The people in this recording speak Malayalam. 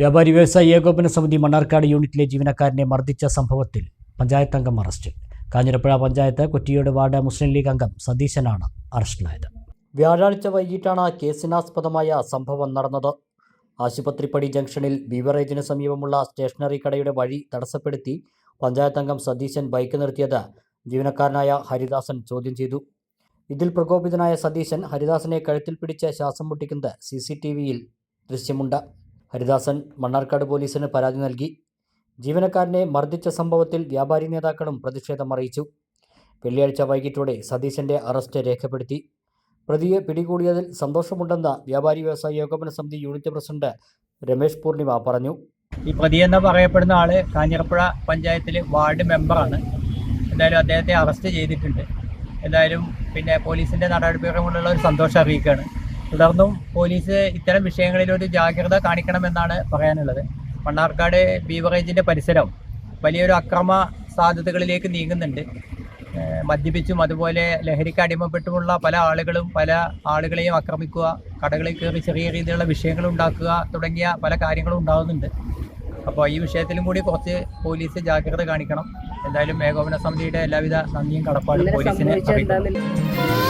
വ്യാപാരി വ്യവസായി ഏകോപന സമിതി മണ്ണാർക്കാട് യൂണിറ്റിലെ ജീവനക്കാരനെ മർദ്ദിച്ച സംഭവത്തിൽ പഞ്ചായത്ത് അംഗം അറസ്റ്റിൽ കാഞ്ഞിരപ്പുഴ പഞ്ചായത്ത് കുറ്റിയോട് വാർഡ് മുസ്ലിം ലീഗ് അംഗം സതീശനാണ് അറസ്റ്റിലായത്. വ്യാഴാഴ്ച വൈകിട്ടാണ് കേസിനാസ്പദമായ സംഭവം നടന്നത്. ആശുപത്രിപ്പടി ജംഗ്ഷനിൽ ബീവറേജിന് സമീപമുള്ള സ്റ്റേഷനറി കടയുടെ വഴി തടസ്സപ്പെടുത്തി പഞ്ചായത്ത് അംഗം സതീശൻ ബൈക്ക് നിർത്തിയത് ജീവനക്കാരനായ ഹരിദാസൻ ചോദ്യം ചെയ്തു. ഇതിൽ പ്രകോപിതനായ സതീശൻ ഹരിദാസനെ കഴുത്തിൽ പിടിച്ച് ശ്വാസം മുട്ടിക്കുന്നത് സി സി ടി വിയിൽ ദൃശ്യമുണ്ട്. ഹരിദാസൻ മണ്ണാർക്കാട് പോലീസിന് പരാതി നൽകി. ജീവനക്കാരനെ മർദ്ദിച്ച സംഭവത്തിൽ വ്യാപാരി നേതാക്കളും പ്രതിഷേധം അറിയിച്ചു. വെള്ളിയാഴ്ച വൈകിട്ടോടെ സതീശന്റെ അറസ്റ്റ് രേഖപ്പെടുത്തി. പ്രതിയെ പിടികൂടിയതിൽ സന്തോഷമുണ്ടെന്ന് വ്യാപാരി വ്യവസായ ഏകോപന സമിതി യൂണിറ്റ് പ്രസിഡന്റ് രമേശ് പൂർണിമ പറഞ്ഞു. ഈ പ്രതി എന്ന് പറയപ്പെടുന്ന ആൾ കാഞ്ഞിരപ്പുഴ പഞ്ചായത്തിലെ വാർഡ് മെമ്പറാണ്. എന്തായാലും അദ്ദേഹത്തെ അറസ്റ്റ് ചെയ്തിട്ടുണ്ട്. എന്തായാലും പിന്നെ പോലീസിന്റെ നടപടികൾ കൊണ്ടുള്ള ഒരു സന്തോഷം അറിയിക്കുകയാണ്. തുടർന്നും പോലീസ് ഇത്തരം വിഷയങ്ങളിൽ ഒരു ജാഗ്രത കാണിക്കണമെന്നാണ് പറയാനുള്ളത്. മണ്ണാർക്കാട് ബീവറേജിന്റെ പരിസരം വലിയൊരു അക്രമ സാധ്യതകളിലേക്ക് നീങ്ങുന്നുണ്ട്. മദ്യപിച്ചും അതുപോലെ ലഹരിക്ക് അടിമപ്പെട്ടുമുള്ള പല ആളുകളും പല ആളുകളെയും ആക്രമിക്കുക കടകളിൽ കയറി ചെറിയ രീതിയിലുള്ള വിഷയങ്ങൾ ഉണ്ടാക്കുക തുടങ്ങിയ പല കാര്യങ്ങളും ഉണ്ടാകുന്നുണ്ട് അപ്പോൾ ഈ വിഷയത്തിലും കൂടി കുറച്ച് പോലീസ് ജാഗ്രത കാണിക്കണം. എന്തായാലും ഏകോപന സമിതിയുടെ എല്ലാവിധ നന്ദിയും കടപ്പാടും പോലീസിനെ അറിയിക്കുന്നു.